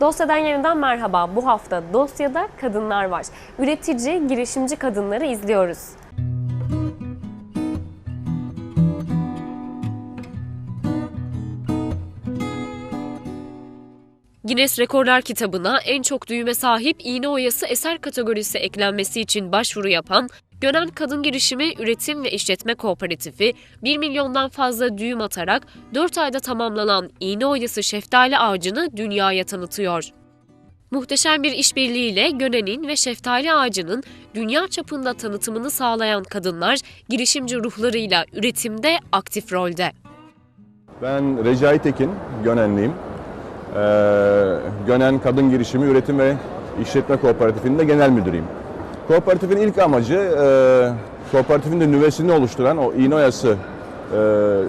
Dosyadan yeniden merhaba. Bu hafta dosyada kadınlar var. Üretici, girişimci kadınları izliyoruz. Guinness Rekorlar kitabına en çok düğüme sahip iğne oyası eser kategorisi eklenmesi için başvuru yapan Gönen Kadın Girişimi Üretim ve İşletme Kooperatifi 1 milyondan fazla düğüm atarak 4 ayda tamamlanan iğne oyası şeftali ağacını dünyaya tanıtıyor. Muhteşem bir işbirliğiyle Gönen'in ve şeftali ağacının dünya çapında tanıtımını sağlayan kadınlar girişimci ruhlarıyla üretimde aktif rolde. Ben Recai Tekin, Gönenliyim. Ee, Gönen Kadın Girişimi Üretim ve İşletme Kooperatifinde genel müdürüyüm. Kooperatifin ilk amacı, e, kooperatifin de nüvesini oluşturan o iğne oyası e,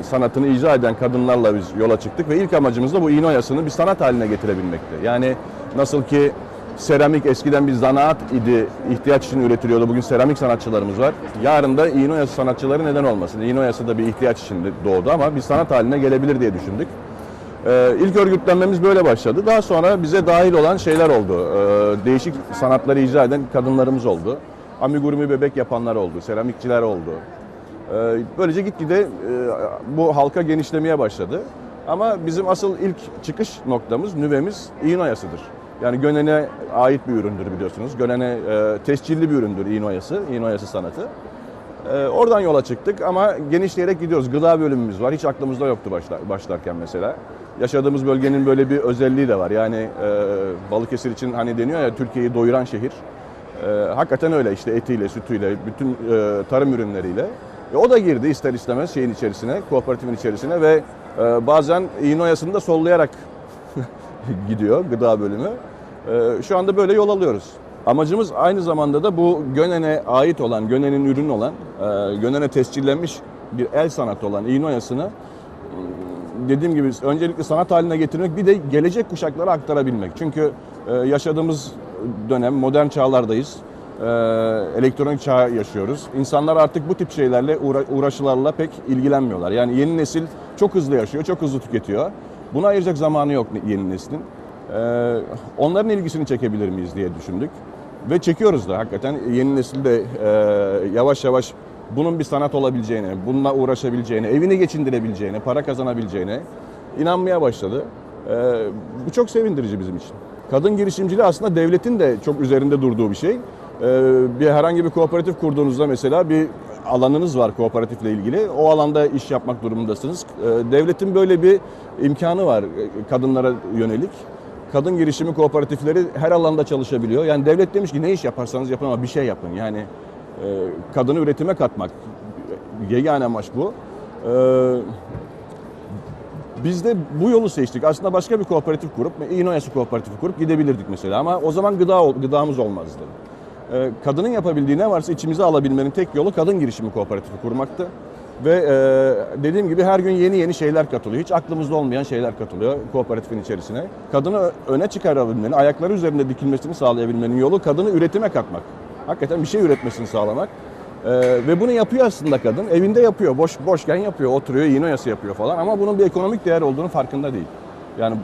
sanatını icra eden kadınlarla biz yola çıktık ve ilk amacımız da bu iğne oyasını bir sanat haline getirebilmekti. Yani nasıl ki seramik eskiden bir zanaat idi, ihtiyaç için üretiliyordu. Bugün seramik sanatçılarımız var. Yarın da iğne oyası sanatçıları neden olmasın? İğne oyası da bir ihtiyaç için doğdu ama bir sanat haline gelebilir diye düşündük. Ee, ilk örgütlenmemiz böyle başladı. Daha sonra bize dahil olan şeyler oldu. Ee, değişik sanatları icra eden kadınlarımız oldu. Amigurumi bebek yapanlar oldu, seramikçiler oldu. Ee, böylece gitgide e, bu halka genişlemeye başladı. Ama bizim asıl ilk çıkış noktamız, nüvemiz iğne oyasıdır. Yani Gönen'e ait bir üründür biliyorsunuz. Gönen'e e, tescilli bir üründür iğne oyası, iğne oyası sanatı. Ee, oradan yola çıktık ama genişleyerek gidiyoruz. Gıda bölümümüz var. Hiç aklımızda yoktu başla- başlarken mesela. Yaşadığımız bölgenin böyle bir özelliği de var. Yani e, Balıkesir için hani deniyor ya Türkiye'yi doyuran şehir. E, hakikaten öyle işte etiyle, sütüyle, bütün e, tarım ürünleriyle. E, o da girdi ister istemez şeyin içerisine, kooperatifin içerisine ve e, bazen iğne oyasını da sollayarak gidiyor gıda bölümü. Ee, Şu anda böyle yol alıyoruz. Amacımız aynı zamanda da bu Gönen'e ait olan, Gönen'in ürünü olan, e, Gönen'e tescillenmiş bir el sanatı olan iğne oyasını m, dediğim gibi öncelikle sanat haline getirmek bir de gelecek kuşaklara aktarabilmek. Çünkü e, yaşadığımız dönem modern çağlardayız. E, Elektronik çağ yaşıyoruz. İnsanlar artık bu tip şeylerle uğra- uğraşılarla pek ilgilenmiyorlar. Yani yeni nesil çok hızlı yaşıyor, çok hızlı tüketiyor. Buna ayıracak zamanı yok yeni neslin. Ee, onların ilgisini çekebilir miyiz diye düşündük. Ve çekiyoruz da hakikaten yeni nesil de e, yavaş yavaş bunun bir sanat olabileceğine, bununla uğraşabileceğine, evini geçindirebileceğine, para kazanabileceğine inanmaya başladı. Ee, bu çok sevindirici bizim için. Kadın girişimciliği aslında devletin de çok üzerinde durduğu bir şey. Ee, bir herhangi bir kooperatif kurduğunuzda mesela bir alanınız var kooperatifle ilgili. O alanda iş yapmak durumundasınız. Ee, devletin böyle bir imkanı var e, kadınlara yönelik. Kadın girişimi kooperatifleri her alanda çalışabiliyor. Yani devlet demiş ki ne iş yaparsanız yapın ama bir şey yapın. Yani e, kadını üretime katmak. Yegane amaç bu. Ee, biz de bu yolu seçtik. Aslında başka bir kooperatif kurup, İnoyası kooperatifi kurup gidebilirdik mesela ama o zaman gıda gıdamız olmazdı. Ee, kadının yapabildiği ne varsa içimize alabilmenin tek yolu kadın girişimi kooperatifi kurmaktı. Ve e, dediğim gibi her gün yeni yeni şeyler katılıyor. Hiç aklımızda olmayan şeyler katılıyor kooperatifin içerisine. Kadını öne çıkarabilmenin, ayakları üzerinde dikilmesini sağlayabilmenin yolu kadını üretime katmak. Hakikaten bir şey üretmesini sağlamak. Ee, ve bunu yapıyor aslında kadın. Evinde yapıyor. Boş boşken yapıyor. Oturuyor, iğne oyası yapıyor falan. Ama bunun bir ekonomik değer olduğunu farkında değil. Yani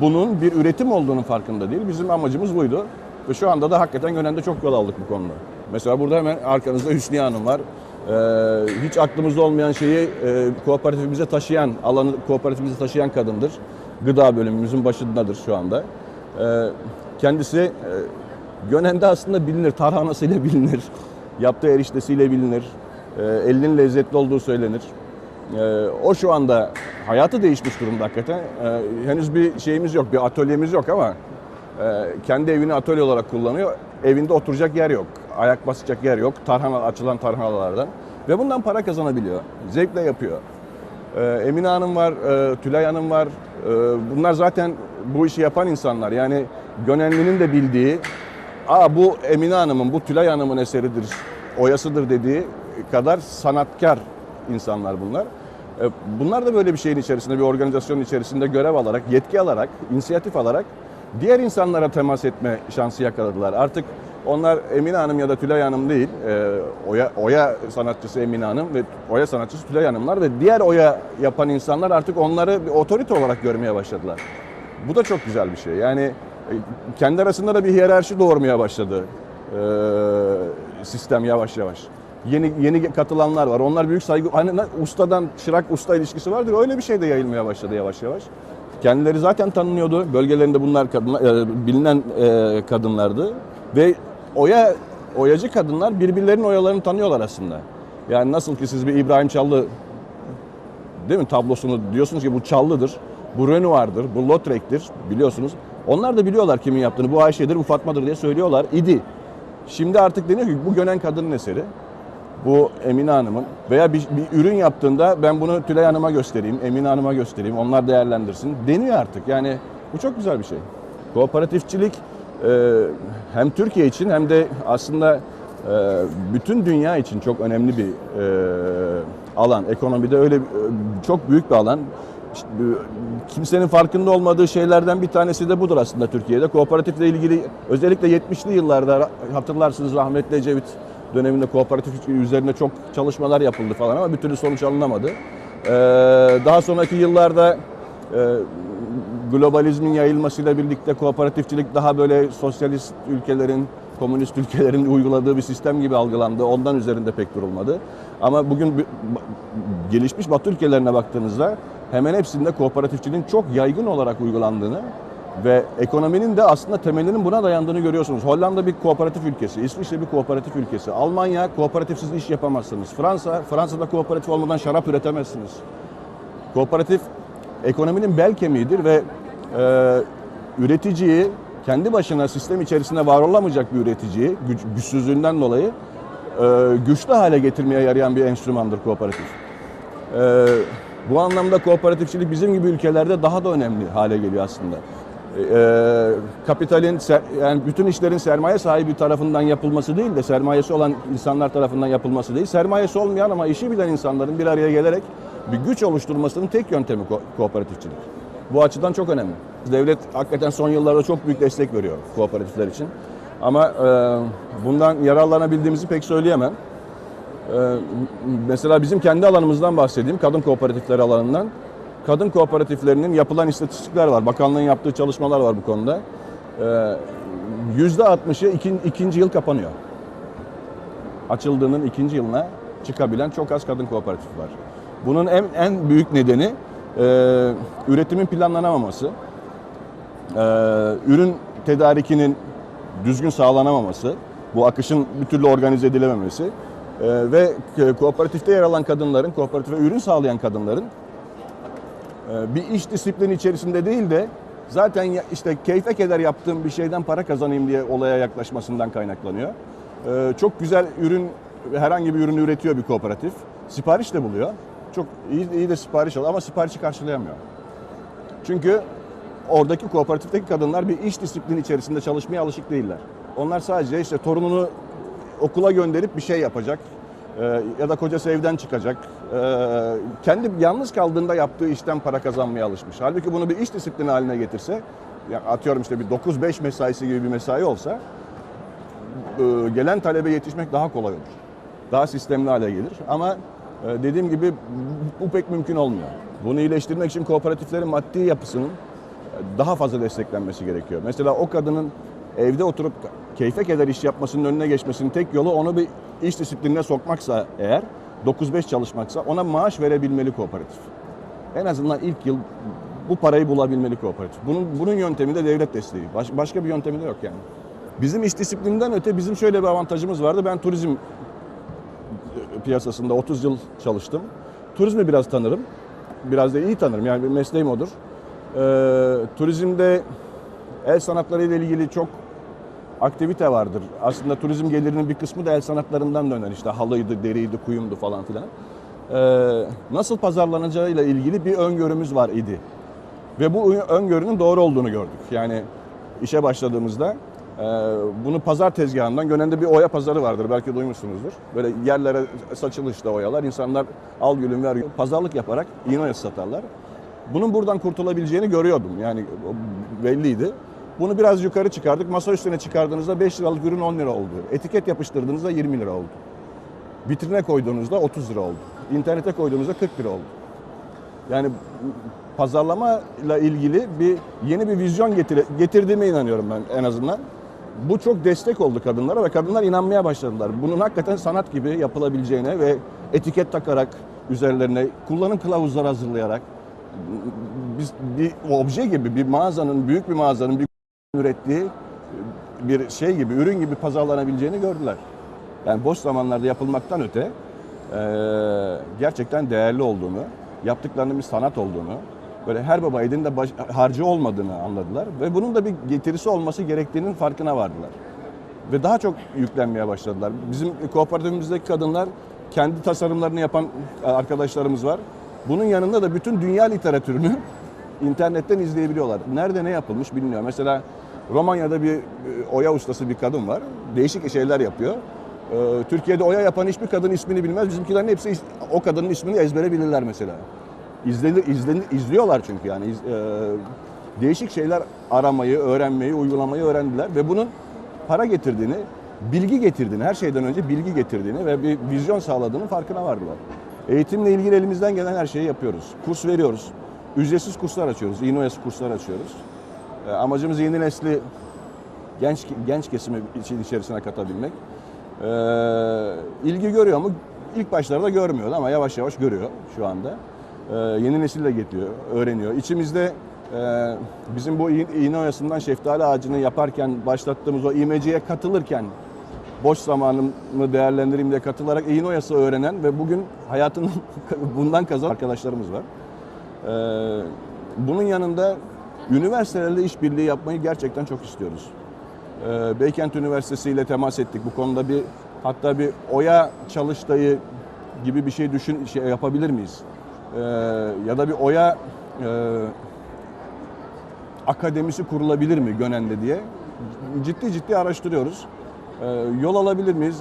bunun bir üretim olduğunun farkında değil. Bizim amacımız buydu. Ve şu anda da hakikaten Gönen'de çok yol aldık bu konuda. Mesela burada hemen arkanızda Hüsniye Hanım var. Ee, hiç aklımızda olmayan şeyi e, kooperatifimize taşıyan, alanı kooperatifimize taşıyan kadındır. Gıda bölümümüzün başındadır şu anda. Ee, kendisi e, Gönen'de aslında bilinir, tarhanasıyla bilinir. Yaptığı eriştesiyle bilinir. E, elinin lezzetli olduğu söylenir. E, o şu anda hayatı değişmiş durumda hakikaten. Henüz bir şeyimiz yok, bir atölyemiz yok ama kendi evini atölye olarak kullanıyor. Evinde oturacak yer yok, ayak basacak yer yok. Tarhana açılan tarhanalardan ve bundan para kazanabiliyor. Zevkle yapıyor. E, Emine Hanım var, e, Tülay Hanım var. E, bunlar zaten bu işi yapan insanlar. Yani Gönenli'nin de bildiği, Aa bu Emine Hanım'ın, bu Tülay Hanım'ın eseridir, oyasıdır dediği kadar sanatkar insanlar bunlar. E, Bunlar da böyle bir şeyin içerisinde, bir organizasyonun içerisinde görev alarak, yetki alarak, inisiyatif alarak diğer insanlara temas etme şansı yakaladılar. Artık onlar Emine Hanım ya da Tülay Hanım değil, e, oya, oya sanatçısı Emine Hanım ve oya sanatçısı Tülay Hanımlar ve diğer oya yapan insanlar artık onları bir otorite olarak görmeye başladılar. Bu da çok güzel bir şey. Yani e, kendi arasında da bir hiyerarşi doğurmaya başladı e, sistem yavaş yavaş. Yeni yeni katılanlar var. Onlar büyük saygı hani ustadan çırak usta ilişkisi vardır. Öyle bir şey de yayılmaya başladı yavaş yavaş. Kendileri zaten tanınıyordu. Bölgelerinde bunlar kadınlar, e, bilinen e, kadınlardı ve oya oyacı kadınlar birbirlerinin oyalarını tanıyorlar aslında. Yani nasıl ki siz bir İbrahim Çallı değil mi tablosunu diyorsunuz ki bu Çallı'dır, bu Renoir'dır, bu Lautrec'tir biliyorsunuz. Onlar da biliyorlar kimin yaptığını. Bu Ayşe'dir, bu Fatma'dır diye söylüyorlar idi. Şimdi artık deniyor ki bu Gönen kadının eseri. Bu Emine Hanım'ın veya bir, bir ürün yaptığında ben bunu Tülay Hanım'a göstereyim, Emine Hanım'a göstereyim, onlar değerlendirsin deniyor artık. Yani bu çok güzel bir şey. Kooperatifçilik hem Türkiye için hem de aslında e, bütün dünya için çok önemli bir e, alan. Ekonomide öyle bir- çok büyük bir alan. E, kimsenin farkında olmadığı şeylerden bir tanesi de budur aslında Türkiye'de. Kooperatifle ilgili özellikle 70'li yıllarda hatırlarsınız rahmetli Ecevit döneminde kooperatif üzerine çok çalışmalar yapıldı falan ama bir türlü sonuç alınamadı. Ee, daha sonraki yıllarda e, globalizmin yayılmasıyla birlikte kooperatifçilik daha böyle sosyalist ülkelerin, komünist ülkelerin uyguladığı bir sistem gibi algılandı. Ondan üzerinde pek durulmadı. Ama bugün gelişmiş Batı ülkelerine baktığınızda hemen hepsinde kooperatifçiliğin çok yaygın olarak uygulandığını ve ekonominin de aslında temelinin buna dayandığını görüyorsunuz. Hollanda bir kooperatif ülkesi, İsviçre bir kooperatif ülkesi, Almanya kooperatifsiz iş yapamazsınız. Fransa, Fransa'da kooperatif olmadan şarap üretemezsiniz. Kooperatif ekonominin bel kemiğidir ve e, üreticiyi kendi başına sistem içerisinde var olamayacak bir üreticiyi güç, güçsüzlüğünden dolayı e, güçlü hale getirmeye yarayan bir enstrümandır kooperatif. E, bu anlamda kooperatifçilik bizim gibi ülkelerde daha da önemli hale geliyor aslında. E, kapitalin yani bütün işlerin sermaye sahibi tarafından yapılması değil de sermayesi olan insanlar tarafından yapılması değil, sermayesi olmayan ama işi bilen insanların bir araya gelerek bir güç oluşturmasının tek yöntemi ko- kooperatifçilik. Bu açıdan çok önemli. Devlet hakikaten son yıllarda çok büyük destek veriyor kooperatifler için. Ama e, bundan yararlanabildiğimizi pek söyleyemem. Ee, mesela bizim kendi alanımızdan bahsedeyim, kadın kooperatifleri alanından. Kadın kooperatiflerinin yapılan istatistikler var. Bakanlığın yaptığı çalışmalar var bu konuda. Ee, Yüzde 60'ı ikin, ikinci yıl kapanıyor. Açıldığının ikinci yılına çıkabilen çok az kadın kooperatif var. Bunun en, en büyük nedeni e, üretimin planlanamaması, e, ürün tedarikinin düzgün sağlanamaması, bu akışın bir türlü organize edilememesi e, ve kooperatifte yer alan kadınların, kooperatife ürün sağlayan kadınların e, bir iş disiplini içerisinde değil de zaten işte keyfe keder yaptığım bir şeyden para kazanayım diye olaya yaklaşmasından kaynaklanıyor. E, Çok güzel ürün, herhangi bir ürünü üretiyor bir kooperatif. Sipariş de buluyor. Çok iyi, iyi de sipariş alıyor ama siparişi karşılayamıyor. Çünkü oradaki kooperatifteki kadınlar bir iş disiplini içerisinde çalışmaya alışık değiller. Onlar sadece işte torununu okula gönderip bir şey yapacak e, ya da kocası evden çıkacak. E, kendi yalnız kaldığında yaptığı işten para kazanmaya alışmış. Halbuki bunu bir iş disiplini haline getirse, ya atıyorum işte bir 9-5 mesaisi gibi bir mesai olsa e, gelen talebe yetişmek daha kolay olur. Daha sistemli hale gelir. Ama dediğim gibi bu pek mümkün olmuyor. Bunu iyileştirmek için kooperatiflerin maddi yapısının e, daha fazla desteklenmesi gerekiyor. Mesela o kadının evde oturup keyfe keder iş yapmasının önüne geçmesinin tek yolu onu bir iş disiplinine sokmaksa eğer 9-5 çalışmaksa ona maaş verebilmeli kooperatif. En azından ilk yıl bu parayı bulabilmeli kooperatif. Bunun, bunun yöntemi de devlet desteği. Baş- başka bir yöntemi de yok yani. Bizim iş disiplininden öte bizim şöyle bir avantajımız vardı. Ben turizm piyasasında 30 yıl çalıştım. Turizmi biraz tanırım. Biraz da iyi tanırım. Yani benim mesleğim odur. Ee, turizmde el sanatları ile ilgili çok aktivite vardır. Aslında turizm gelirinin bir kısmı da el sanatlarından döner. İşte halıydı, deriydi, kuyumdu falan filan. Ee, nasıl pazarlanacağıyla ilgili bir öngörümüz var idi. Ve bu öngörünün doğru olduğunu gördük. Yani işe başladığımızda e, bunu pazar tezgahından, Gönen'de bir oya pazarı vardır belki duymuşsunuzdur. Böyle yerlere saçılı işte oyalar. İnsanlar al gülüm ver gülüm. pazarlık yaparak iğne oyası satarlar. Bunun buradan kurtulabileceğini görüyordum. Yani belliydi. Bunu biraz yukarı çıkardık. Masa üstüne çıkardığınızda 5 liralık ürün 10 lira oldu. Etiket yapıştırdığınızda 20 lira oldu. Vitrine koyduğunuzda 30 lira oldu. İnternete koyduğunuzda 40 lira oldu. Yani pazarlamayla ilgili bir yeni bir vizyon getirdiğime inanıyorum ben en azından. Bu çok destek oldu kadınlara ve kadınlar inanmaya başladılar. Bunun hakikaten sanat gibi yapılabileceğine ve etiket takarak üzerlerine kullanım kılavuzları hazırlayarak biz bir obje gibi bir mağazanın büyük bir mağazanın bir ürettiği bir şey gibi ürün gibi pazarlanabileceğini gördüler. Yani boş zamanlarda yapılmaktan öte gerçekten değerli olduğunu, yaptıklarının bir sanat olduğunu, böyle her baba elinde baş, harcı olmadığını anladılar ve bunun da bir getirisi olması gerektiğinin farkına vardılar. Ve daha çok yüklenmeye başladılar. Bizim kooperatifimizdeki kadınlar kendi tasarımlarını yapan arkadaşlarımız var. Bunun yanında da bütün dünya literatürünü internetten izleyebiliyorlar. Nerede ne yapılmış bilmiyor. Mesela Romanya'da bir e, oya ustası bir kadın var. Değişik şeyler yapıyor. Ee, Türkiye'de oya yapan hiçbir kadın ismini bilmez. Bizimkilerin hepsi o kadının ismini ezbere bilirler mesela. İzlenir, izlenir, izliyorlar çünkü yani. İz- e, değişik şeyler aramayı, öğrenmeyi, uygulamayı öğrendiler ve bunun para getirdiğini, bilgi getirdiğini, her şeyden önce bilgi getirdiğini ve bir vizyon sağladığının farkına vardılar. Eğitimle ilgili elimizden gelen her şeyi yapıyoruz. Kurs veriyoruz. Ücretsiz kurslar açıyoruz. İnoyası kurslar açıyoruz. E, Amacımız yeni nesli genç genç kesimi için içerisine katabilmek. E, ilgi görüyor mu? İlk başlarda görmüyordu ama yavaş yavaş görüyor şu anda. E, yeni nesil de getiriyor, öğreniyor. İçimizde e, bizim bu iğne oyasından şeftali ağacını yaparken başlattığımız o imeciye katılırken boş zamanımı değerlendireyim diye katılarak iğne oyası öğrenen ve bugün hayatını bundan kazanan arkadaşlarımız var. Ee, bunun yanında üniversitelerle işbirliği yapmayı gerçekten çok istiyoruz. Ee, Beykent Üniversitesi ile temas ettik. Bu konuda bir hatta bir oya çalıştayı gibi bir şey düşün şey yapabilir miyiz? Ee, ya da bir oya e, akademisi kurulabilir mi Gönen'de diye ciddi ciddi araştırıyoruz. Ee, yol alabilir miyiz?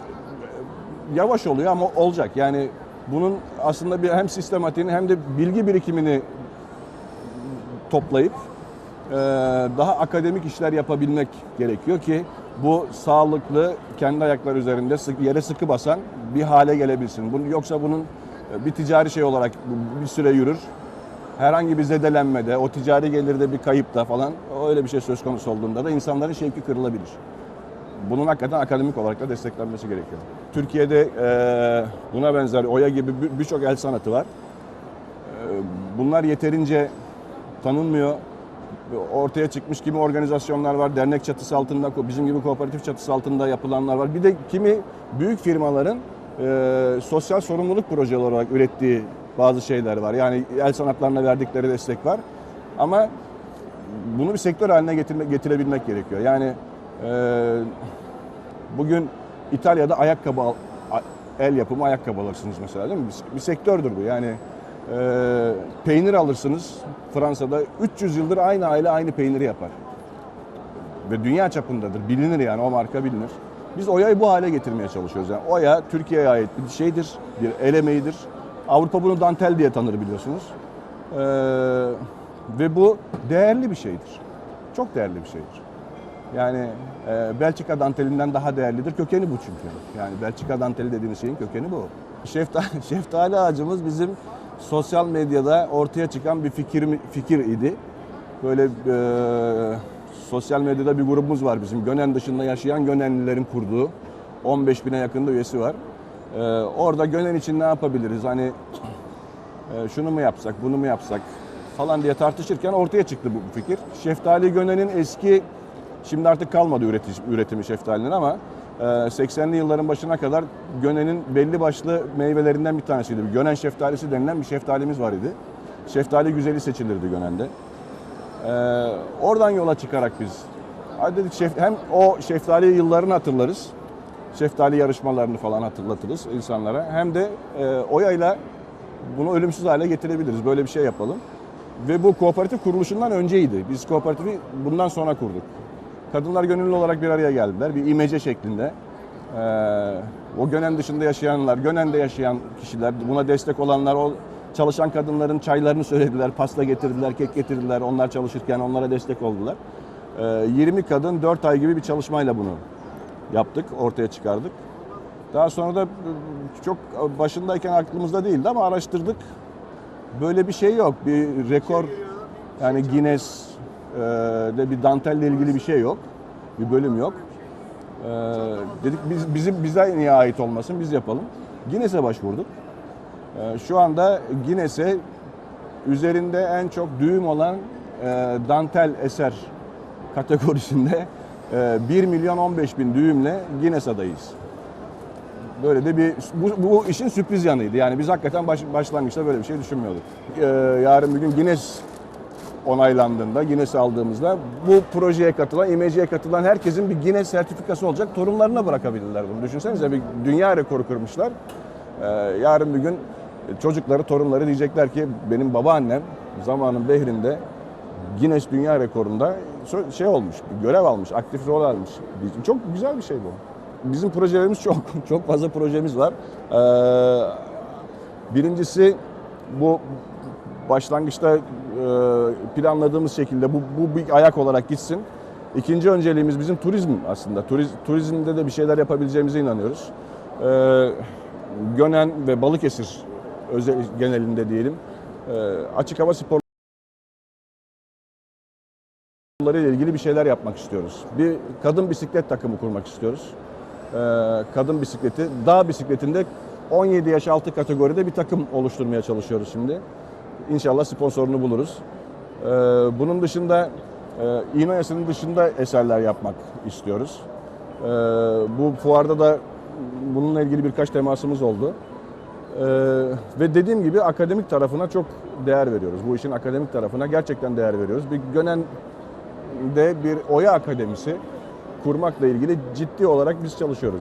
Yavaş oluyor ama olacak. Yani bunun aslında bir hem sistematiğini hem de bilgi birikimini toplayıp e, daha akademik işler yapabilmek gerekiyor ki bu sağlıklı kendi ayakları üzerinde sık, yere sıkı basan bir hale gelebilsin. Bunu, yoksa bunun e, bir ticari şey olarak bir süre yürür. Herhangi bir zedelenmede, o ticari gelirde bir kayıpta falan öyle bir şey söz konusu olduğunda da insanların şevki kırılabilir. Bunun hakikaten akademik olarak da desteklenmesi gerekiyor. Türkiye'de e, buna benzer Oya gibi bir- birçok el sanatı var. E, bunlar yeterince tanınmıyor. Ortaya çıkmış kimi organizasyonlar var, dernek çatısı altında, bizim gibi kooperatif çatısı altında yapılanlar var. Bir de kimi büyük firmaların e, sosyal sorumluluk projeleri olarak ürettiği bazı şeyler var. Yani el sanatlarına verdikleri destek var. Ama bunu bir sektör haline getirmek, getirebilmek gerekiyor. Yani e, bugün İtalya'da ayakkabı el yapımı ayakkabı alırsınız mesela değil mi? Bir, bir sektördür bu. Yani e, peynir alırsınız Fransa'da 300 yıldır aynı aile aynı peyniri yapar. Ve dünya çapındadır. Bilinir yani o marka bilinir. Biz Oya'yı bu hale getirmeye çalışıyoruz. Yani Oya Türkiye'ye ait bir şeydir, bir el. Avrupa bunu dantel diye tanır biliyorsunuz. Ee, ve bu değerli bir şeydir. Çok değerli bir şeydir. Yani e, Belçika dantelinden daha değerlidir. Kökeni bu çünkü. Yani Belçika danteli dediğimiz şeyin kökeni bu. Şeftali, şeftali ağacımız bizim sosyal medyada ortaya çıkan bir fikir fikir idi. Böyle e, sosyal medyada bir grubumuz var bizim. Gönen dışında yaşayan Gönenlilerin kurduğu. 15 bine yakında üyesi var. E, orada Gönen için ne yapabiliriz? Hani e, şunu mu yapsak, bunu mu yapsak falan diye tartışırken ortaya çıktı bu fikir. Şeftali Gönen'in eski, şimdi artık kalmadı üretici, üretimi şeftalinin ama e, 80'li yılların başına kadar Gönen'in belli başlı meyvelerinden bir tanesiydi. Gönen şeftalisi denilen bir şeftalimiz var idi. Şeftali güzeli seçilirdi Gönen'de. E, oradan yola çıkarak biz hadi dedik şef, hem o şeftali yıllarını hatırlarız. Şeftali yarışmalarını falan hatırlatırız insanlara. Hem de e, oyayla bunu ölümsüz hale getirebiliriz. Böyle bir şey yapalım. Ve bu kooperatif kuruluşundan önceydi. Biz kooperatifi bundan sonra kurduk. Kadınlar gönüllü olarak bir araya geldiler. Bir imece şeklinde. Ee, o Gönen dışında yaşayanlar, Gönen'de yaşayan kişiler, buna destek olanlar, o çalışan kadınların çaylarını söylediler, pasta getirdiler, kek getirdiler. Onlar çalışırken onlara destek oldular. Ee, 20 kadın 4 ay gibi bir çalışmayla bunu yaptık, ortaya çıkardık. Daha sonra da e, çok başındayken aklımızda değildi ama araştırdık. Böyle bir şey yok. Bir rekor yani Guinness e, de bir dantelle ilgili bir şey yok. Bir bölüm yok. E, dedik biz bizim bize niye ait olmasın biz yapalım. Guinness'e başvurduk. E, şu anda Guinness'e üzerinde en çok düğüm olan e, dantel eser kategorisinde e, 1 milyon 15 bin düğümle Guinness adayız. Böyle de bir bu, bu işin sürpriz yanıydı. Yani biz hakikaten baş, başlangıçta böyle bir şey düşünmüyorduk. Ee, yarın bir gün Guinness onaylandığında, Guinness aldığımızda bu projeye katılan, imeceye katılan herkesin bir Guinness sertifikası olacak. Torunlarına bırakabilirler bunu. Düşünsenize bir dünya rekoru kırmışlar. Ee, yarın bir gün çocukları, torunları diyecekler ki benim babaannem zamanın Behrinde Guinness Dünya Rekoru'nda şey olmuş, görev almış, aktif rol almış. Çok güzel bir şey bu. Bizim projelerimiz çok, çok fazla projemiz var. Ee, birincisi bu başlangıçta e, planladığımız şekilde bu, bu bir ayak olarak gitsin. İkinci önceliğimiz bizim turizm aslında. Turiz, turizmde de bir şeyler yapabileceğimize inanıyoruz. Ee, Gönen ve Balıkesir özel genelinde diyelim e, açık hava spor ile ilgili bir şeyler yapmak istiyoruz. Bir kadın bisiklet takımı kurmak istiyoruz. Ee, kadın bisikleti, dağ bisikletinde 17 yaş altı kategoride bir takım oluşturmaya çalışıyoruz şimdi. İnşallah sponsorunu buluruz. Ee, bunun dışında e, İğne dışında eserler yapmak istiyoruz. Ee, bu fuarda da bununla ilgili birkaç temasımız oldu. Ee, ve dediğim gibi akademik tarafına çok değer veriyoruz. Bu işin akademik tarafına gerçekten değer veriyoruz. Bir Gönen de bir Oya Akademisi kurmakla ilgili ciddi olarak biz çalışıyoruz.